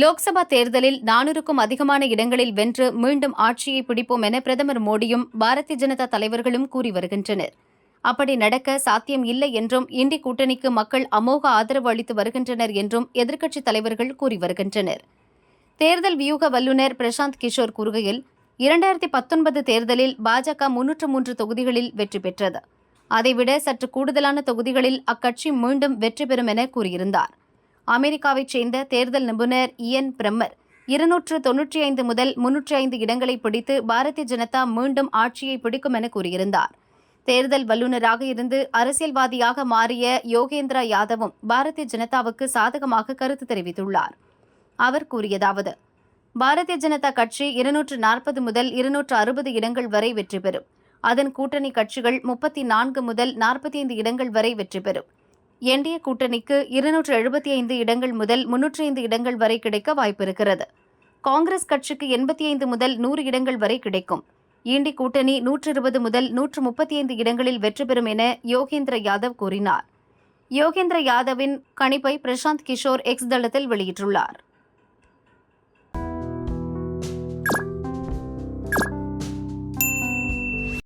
லோக்சபா தேர்தலில் நானூறுக்கும் அதிகமான இடங்களில் வென்று மீண்டும் ஆட்சியை பிடிப்போம் என பிரதமர் மோடியும் பாரதிய ஜனதா தலைவர்களும் கூறி வருகின்றனர். அப்படி நடக்க சாத்தியம் இல்லை என்றும் இந்தி கூட்டணிக்கு மக்கள் அமோக ஆதரவு அளித்து வருகின்றனர் என்றும் எதிர்க்கட்சித் தலைவர்கள் கூறி வருகின்றனர். தேர்தல் வியூக வல்லுநர் பிரசாந்த் கிஷோர் கூறுகையில் இரண்டாயிரத்தி பத்தொன்பது தேர்தலில் பாஜக முன்னூற்று மூன்று தொகுதிகளில் வெற்றி பெற்றது. அதைவிட சற்று கூடுதலான தொகுதிகளில் அக்கட்சி மீண்டும் வெற்றி பெறும் என கூறியிருந்தார். அமெரிக்காவைச் சேர்ந்த தேர்தல் நிபுணர் இயன் பிரம்மர். இருநூற்று தொன்னூற்றி ஐந்து முதல் முன்னூற்றி ஐந்து இடங்களை பிடித்து பாரதிய ஜனதா மீண்டும் ஆட்சியை பிடிக்கும் என கூறியிருந்தார். தேர்தல் வல்லுநராக இருந்து அரசியல்வாதியாக மாறிய யோகேந்திரா யாதவும் பாரதிய ஜனதாவுக்கு சாதகமாக கருத்து தெரிவித்துள்ளார். அவர் கூறியதாவது பாரதிய ஜனதா கட்சி இருநூற்று நாற்பது முதல் இருநூற்று அறுபது இடங்கள் வரை வெற்றி பெறும். அதன் கூட்டணி கட்சிகள் முப்பத்தி நான்கு முதல் நாற்பத்தி ஐந்து இடங்கள் வரை வெற்றி பெறும். என்டிஏ கூட்டணிக்கு இருநூற்று எழுபத்தி ஐந்து இடங்கள் முதல் முன்னூற்றி ஐந்து இடங்கள் வரை கிடைக்க வாய்ப்பிருக்கிறது. காங்கிரஸ் கட்சிக்கு எண்பத்தி ஐந்து முதல் நூறு இடங்கள் வரை கிடைக்கும். ஈண்டி கூட்டணி நூற்று இருபது முதல் நூற்று முப்பத்தி ஐந்து இடங்களில் வெற்றி பெறும் என யோகேந்திர யாதவ் கூறினார். யோகேந்திர யாதவின் கணிப்பை பிரசாந்த் கிஷோர் எக்ஸ் தளத்தில் வெளியிட்டுள்ளார்.